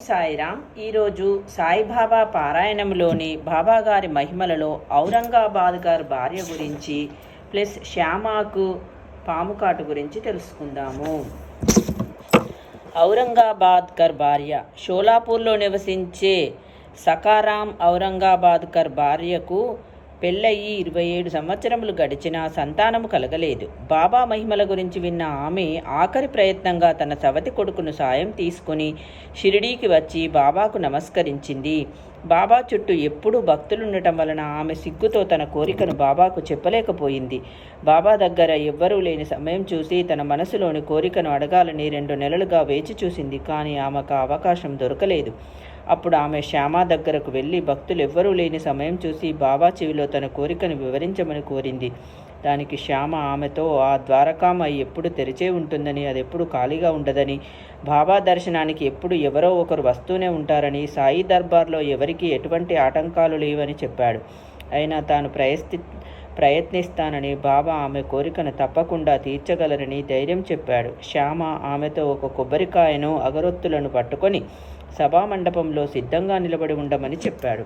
సాయిరామ్ ఈరోజు సాయిబాబా పారాయణంలోని బాబాగారి మహిమలలో ఔరంగాబాద్ గారి భార్య గురించి ప్లస్ శ్యామాకు పాముకాటు గురించి తెలుసుకుందాము. ఔరంగాబాద్కర్ భార్య షోలాపూర్లో నివసించే సకారాం ఔరంగాబాద్కర్ భార్యకు పెళ్ళయి ఇరవై ఏడు సంవత్సరములు గడిచినా సంతానము కలగలేదు. బాబా మహిమల గురించి విన్న ఆమె ఆఖరి ప్రయత్నంగా తన సవతి కొడుకును సాయం తీసుకుని షిరిడీకి వచ్చి బాబాకు నమస్కరించింది. బాబా చుట్టూ ఎప్పుడూ భక్తులుండటం వలన ఆమె సిగ్గుతో తన కోరికను బాబాకు చెప్పలేకపోయింది. బాబా దగ్గర ఎవ్వరూ లేని సమయం చూసి తన మనసులోని కోరికను అడగాలని రెండు నెలలుగా వేచి చూసింది. కానీ ఆమెకు అవకాశం దొరకలేదు. అప్పుడు ఆమె శ్యామ దగ్గరకు వెళ్ళి భక్తులు ఎవ్వరూ లేని సమయం చూసి బాబా చెవిలో తన కోరికను వివరించమని కోరింది. దానికి శ్యామ ఆమెతో ఆ ద్వారకామాయి ఎప్పుడు తెరిచే ఉంటుందని అది ఎప్పుడు ఖాళీగా ఉండదని బాబా దర్శనానికి ఎప్పుడు ఎవరో ఒకరు వస్తూనే ఉంటారని సాయి దర్బార్లో ఎవరికి ఎటువంటి ఆటంకాలు లేవని చెప్పాడు. అయినా తాను ప్రయస్తి ప్రయత్నిస్తానని బాబా ఆమె కోరికను తప్పకుండా తీర్చగలరని ధైర్యం చెప్పాడు. శ్యామ ఆమెతో ఒక కొబ్బరికాయను అగరొత్తులను పట్టుకొని సభామండపంలో సిద్ధంగా నిలబడి ఉండమని చెప్పాడు.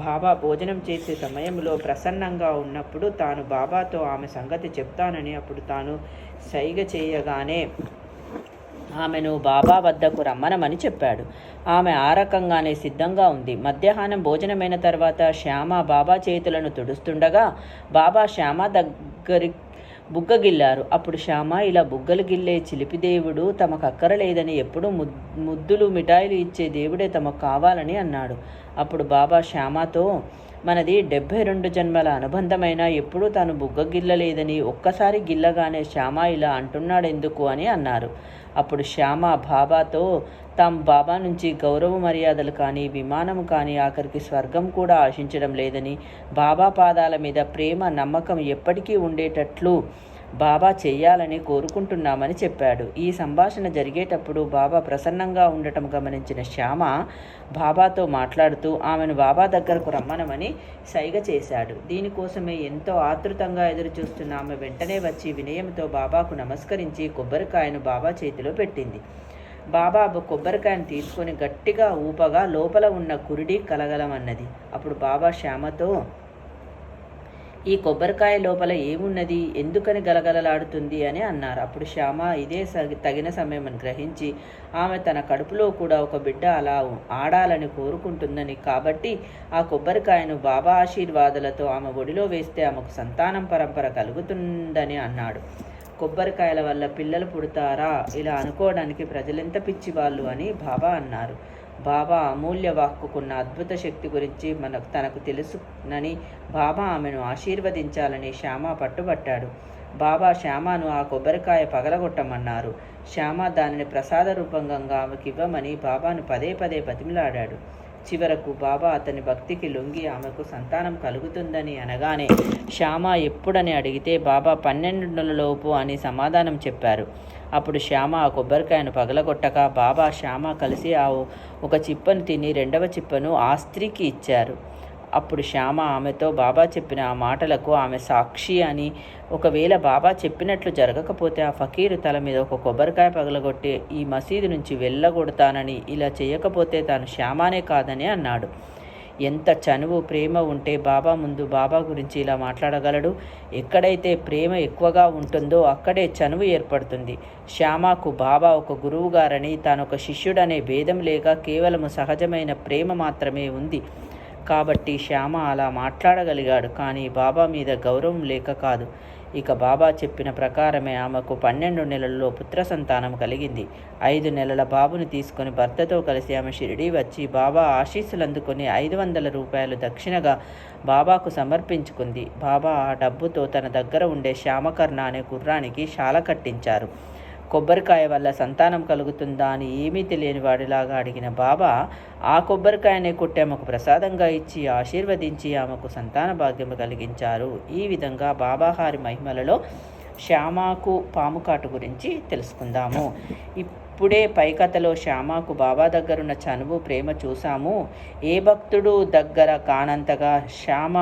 బాబా భోజనం చేసే సమయంలో ప్రసన్నంగా ఉన్నప్పుడు తాను బాబాతో ఆమె సంగతి చెప్తానని అప్పుడు తాను సైగ చేయగానే ఆమెను బాబా వద్దకు రమ్మనమని చెప్పాడు. ఆమె ఆ రకంగానే సిద్ధంగా ఉంది. మధ్యాహ్నం భోజనమైన తర్వాత శ్యామ బాబా చేతులను తుడుస్తుండగా బాబా శ్యామ దగ్గరి బుగ్గ గిల్లారు అప్పుడు శ్యామ ఇలా బుగ్గలు గిల్లే చిలిపి దేవుడు తమకు అక్కరలేదని ఎప్పుడూ ముద్దులు మిఠాయిలు ఇచ్చే దేవుడే తమకు కావాలని అన్నాడు. అప్పుడు బాబా శ్యామతో మనది డెబ్భై రెండు జన్మల అనుబంధమైన ఎప్పుడూ తాను బుగ్గ గిల్లలేదని ఒక్కసారి గిల్లగానే శ్యామ ఇలా అంటున్నాడెందుకు? అని అన్నారు. అప్పుడు శ్యామ బాబాతో తాము బాబా నుంచి గౌరవ మర్యాదలు కానీ విమానం కానీ ఆఖరికి స్వర్గం కూడా ఆశించడం లేదని బాబా పాదాల మీద ప్రేమ నమ్మకం ఎప్పటికీ ఉండేటట్లు బాబా చేయాలని కోరుకుంటున్నామని చెప్పాడు. ఈ సంభాషణ జరిగేటప్పుడు బాబా ప్రసన్నంగా ఉండటం గమనించిన శ్యామ బాబాతో మాట్లాడుతూ ఆమెను బాబా దగ్గరకు రమ్మనమని సైగ చేశాడు. దీనికోసమే ఎంతో ఆతృతంగా ఎదురుచూస్తున్న ఆమె వెంటనే వచ్చి వినయంతో బాబాకు నమస్కరించి కొబ్బరికాయను బాబా చేతిలో పెట్టింది. బాబా కొబ్బరికాయను తీసుకొని గట్టిగా ఊపగా లోపల ఉన్న కురిడి కలగలమన్నది. అప్పుడు బాబా శ్యామతో ఈ కొబ్బరికాయ లోపల ఏమున్నది? ఎందుకని గలగలలాడుతుంది అని అన్నారు. అప్పుడు శ్యామ ఇదే తగిన సమయం అని గ్రహించి ఆమె తన కడుపులో కూడా ఒక బిడ్డ అలా ఆడాలని కోరుకుంటుందని. కాబట్టి ఆ కొబ్బరికాయను బాబా ఆశీర్వాదాలతో ఆమె ఒడిలో వేస్తే ఆమెకు సంతానం పరంపర కలుగుతుందని అన్నాడు. కొబ్బరికాయల వల్ల పిల్లలు పుడతారా? ఇలా అనుకోవడానికి ప్రజలెంత పిచ్చివాళ్ళు అని బాబా అన్నారు. బాబా అమూల్య వాక్కుకున్న అద్భుత శక్తి గురించి మనకు తనకు తెలుసునని బాబా ఆమెను ఆశీర్వదించాలని శ్యామ పట్టుబట్టాడు. బాబా శ్యామను ఆ కొబ్బరికాయ పగలగొట్టమన్నారు. శ్యామ దానిని ప్రసాద రూపంగా ఆమెకివ్వమని బాబాను పదే పదే బతిమిలాడాడు. చివరకు బాబా అతని భక్తికి లొంగి ఆమెకు సంతానం కలుగుతుందని అనగానే శ్యామ ఎప్పుడని అడిగితే బాబా పన్నెండు నెలలలోపు అని సమాధానం చెప్పారు. అప్పుడు శ్యామ ఆ కొబ్బరికాయను పగలగొట్టక బాబా శ్యామ కలిసి ఆ ఒక చిప్పను తిని రెండవ చిప్పను ఆ స్త్రీకి ఇచ్చారు. అప్పుడు శ్యామ ఆమెతో బాబా చెప్పిన ఆ మాటలకు ఆమె సాక్షి అని ఒకవేళ బాబా చెప్పినట్లు జరగకపోతే ఆ ఫకీరు తల మీద ఒక కొబ్బరికాయ పగలగొట్టి ఈ మసీదు నుంచి వెళ్ళగొడతానని ఇలా చేయకపోతే తాను శ్యామానే కాదని అన్నాడు. ఎంత చనువు ప్రేమ ఉంటే బాబా ముందు బాబా గురించి ఇలా మాట్లాడగలడు? ఎక్కడైతే ప్రేమ ఎక్కువగా ఉంటుందో అక్కడే చనువు ఏర్పడుతుంది. శ్యామకు బాబా ఒక గురువుగారని తాను ఒక శిష్యుడనే భేదం లేక కేవలము సహజమైన ప్రేమ మాత్రమే ఉంది. కాబట్టి శ్యామ అలా మాట్లాడగలిగాడు. కానీ బాబా మీద గౌరవం లేక కాదు. ఇక బాబా చెప్పిన ప్రకారమే ఆమెకు పన్నెండు నెలల్లో పుత్ర సంతానం కలిగింది. ఐదు నెలల బాబుని తీసుకొని భర్తతో కలిసి ఆమె షిరిడి వచ్చి బాబా ఆశీస్సులు అందుకుని ఐదు వందల రూపాయలు దక్షిణగా బాబాకు సమర్పించుకుంది. బాబా ఆ డబ్బుతో తన దగ్గర ఉండే శ్యామకర్ణ అనే గుర్రానికి శాల కట్టించారు. కొబ్బరికాయ వల్ల సంతానం కలుగుతుందా అని ఏమీ తెలియని వాడిలాగా అడిగిన బాబా ఆ కొబ్బరికాయనే కొట్టి ఆమెకు ప్రసాదంగా ఇచ్చి ఆశీర్వదించి ఆమెకు సంతాన భాగ్యము కలిగించారు. ఈ విధంగా బాబాహారి మహిమలలో శ్యామాకు పాముకాటు గురించి తెలుసుకుందాము. ఇప్పుడే పైకథలో శ్యామాకు బాబా దగ్గరున్న చనువు ప్రేమ చూసాము ఏ భక్తుడు దగ్గర కానంతగా శ్యామ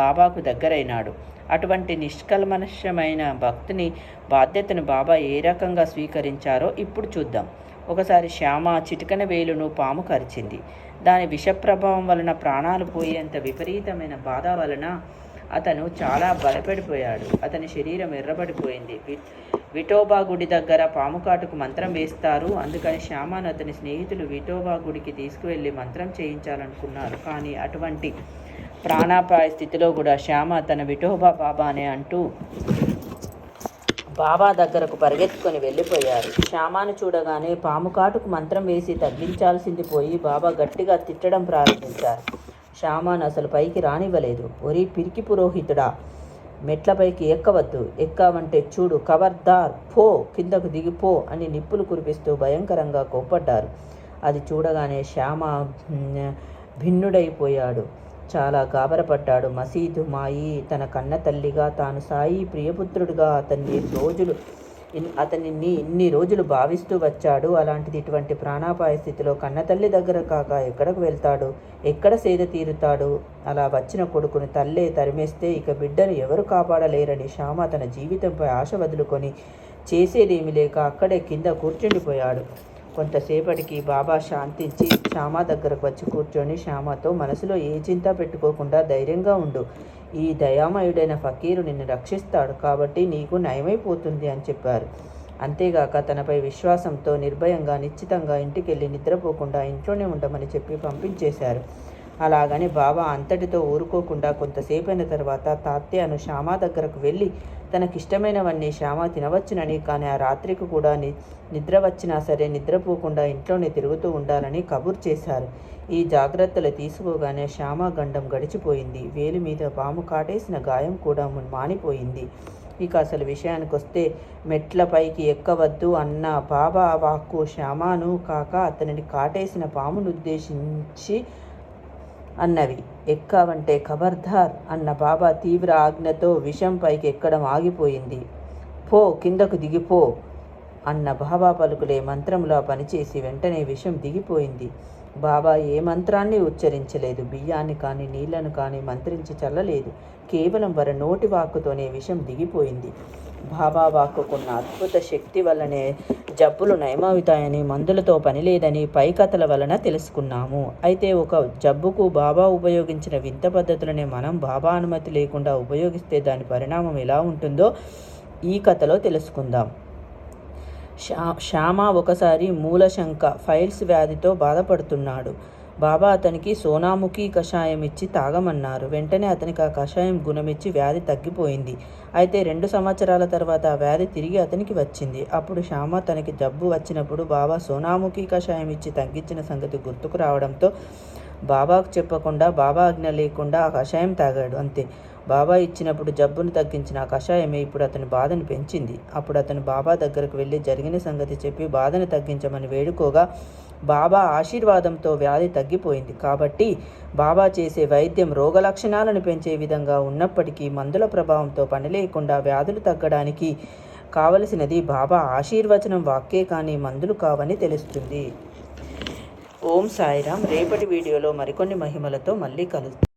బాబాకు దగ్గరైనాడు. అటువంటి నిష్కల్మషమైన భక్తుని బాధ్యతను బాబా ఏ రకంగా స్వీకరించారో ఇప్పుడు చూద్దాం. ఒకసారి శ్యామ చిటికన వేలును పాము కరిచింది. దాని విషప్రభావం వలన ప్రాణాలు పోయేంత విపరీతమైన బాధ వలన అతను చాలా బలపడిపోయాడు. అతని శరీరం ఎర్రబడిపోయింది. విఠోబా గుడి దగ్గర పాము కాటుకు మంత్రం వేస్తారు. అందుకని శ్యామాను అతని స్నేహితులు విఠోబా గుడికి తీసుకువెళ్ళి మంత్రం చేయించాలనుకున్నారు. కానీ అటువంటి ప్రాణాపాయ స్థితిలో కూడా శ్యామ తన విఠోబా బాబానే అంటూ బాబా దగ్గరకు పరిగెత్తుకొని వెళ్ళిపోయారు. శ్యామాను చూడగానే పాము కాటుకు మంత్రం వేసి తగ్గించాల్సింది పోయి బాబా గట్టిగా తిట్టడం ప్రారంభించారు. శ్యామాను అసలు పైకి రానివ్వలేదు. ఒరి పిరికి పురోహితుడా మెట్లపైకి ఎక్కవద్దు. ఎక్కావంటే చూడు కవర్దార్ పో కిందకు దిగిపో అని నిప్పులు కురిపిస్తూ భయంకరంగా కోప్పడ్డారు. అది చూడగానే శ్యామ భిన్నుడైపోయాడు. చాలా గాబరపడ్డాడు మసీదు మాయి. తన కన్న తల్లిగా తాను సాయి ప్రియపుత్రుడిగా అతన్ని రోజులు ఇన్- అతనిని ఇన్ని రోజులు భావిస్తూ వచ్చాడు. అలాంటిది ఇటువంటి ప్రాణాపాయ స్థితిలో కన్నతల్లి దగ్గర కాక ఎక్కడకు వెళ్తాడు? ఎక్కడ సేద తీరుతాడు? అలా వచ్చిన కొడుకుని తల్లే తరిమేస్తే ఇక బిడ్డను ఎవరు కాపాడలేరని శ్యామ తన జీవితంపై ఆశ వదులుకొని చేసేదేమి లేక అక్కడే కింద కూర్చుండిపోయాడు. కొంతసేపటికి బాబా శాంతించి శ్యామ దగ్గరకు వచ్చి కూర్చొని శ్యామతో మనసులో ఏ చింత పెట్టుకోకుండా ధైర్యంగా ఉండు. ఈ దయామయుడైన ఫకీరు నిన్ను రక్షిస్తాడు కాబట్టి నీకు నయమైపోతుంది అని చెప్పారు. అంతేగాక తనపై విశ్వాసంతో నిర్భయంగా నిశ్చితంగా ఇంటికెళ్ళి నిద్రపోకుండా ఇంట్లోనే ఉండమని చెప్పి పంపించేశారు. అలాగని బాబా అంతటితో ఊరుకోకుండా కొంతసేపైన తర్వాత తాత్యను శ్యామ దగ్గరకు వెళ్ళి తనకిష్టమైనవన్నీ శ్యామ తినవచ్చునని కానీ ఆ రాత్రికి కూడా ని నిద్ర వచ్చినా సరే నిద్రపోకుండా ఇంట్లోనే తిరుగుతూ ఉండాలని కబుర్ చేశారు. ఈ జాగ్రత్తలు తీసుకోగానే శ్యామ గండం గడిచిపోయింది. వేలి మీద పాము కాటేసిన గాయం కూడా మానిపోయింది. ఇక అసలు విషయానికి వస్తే మెట్లపైకి ఎక్కవద్దు అన్న బాబా వాక్కు శ్యామాను కాక అతనిని కాటేసిన పామును ఉద్దేశించి అన్నవి ఎక్కావంటే ఖబర్దార్ అన్న బాబా తీవ్ర ఆజ్ఞతో విషం పైకి ఎక్కడం ఆగిపోయింది. పో కిందకు దిగిపో. అన్న బాబా పలుకులే మంత్రంలో పనిచేసి వెంటనే విషం దిగిపోయింది. బాబా ఏ మంత్రాన్ని ఉచ్చరించలేదు. బియ్యాన్ని కానీ నీళ్ళను కానీ మంత్రించి చల్లలేదు. కేవలం వారి నోటి వాక్కుతోనే విషం దిగిపోయింది. బాబా వాక్కుకున్న అద్భుత శక్తి వల్లనే జబ్బులు నయమవుతాయని మందులతో పనిలేదని పైకథల పై కథల వలన తెలుసుకున్నాము. అయితే ఒక జబ్బుకు బాబా ఉపయోగించిన వింత పద్ధతులనే మనం బాబా అనుమతి లేకుండా ఉపయోగిస్తే దాని పరిణామం ఎలా ఉంటుందో ఈ కథలో తెలుసుకుందాం. శ్యామ ఒకసారి మూలశంక ఫైల్స్ వ్యాధితో బాధపడుతున్నాడు. బాబా అతనికి సోనాముఖి కషాయం ఇచ్చి తాగమన్నారు. వెంటనే అతనికి ఆ కషాయం గుణమిచ్చి వ్యాధి తగ్గిపోయింది. అయితే రెండు సంవత్సరాల తర్వాత ఆ వ్యాధి తిరిగి అతనికి వచ్చింది. అప్పుడు శ్యామ తనకి జబ్బు వచ్చినప్పుడు బాబా సోనాముఖి కషాయం ఇచ్చి తగ్గించిన సంగతి గుర్తుకు రావడంతో బాబాకు చెప్పకుండా బాబా ఆజ్ఞ లేకుండా ఆ కషాయం తాగాడు. అంతే. బాబా ఇచ్చినప్పుడు జబ్బును తగ్గించిన ఆ కషాయమే ఇప్పుడు అతని బాధను పెంచింది. అప్పుడు అతను బాబా దగ్గరకు వెళ్ళి జరిగిన సంగతి చెప్పి బాధను తగ్గించమని వేడుకోగా బాబా ఆశీర్వాదంతో వ్యాధి తగ్గిపోయింది. కాబట్టి బాబా చేసే వైద్యం రోగ లక్షణాలను పెంచే విధంగా ఉన్నప్పటికీ మందుల ప్రభావంతో పని లేకుండా వ్యాధులు తగ్గడానికి కావలసినది బాబా ఆశీర్వచనం వాక్కే కానీ మందులు కావని తెలుస్తుంది. ఓం సాయిరామ్. రేపటి వీడియోలో మరికొన్ని మహిమలతో మళ్ళీ కలుద్దాం.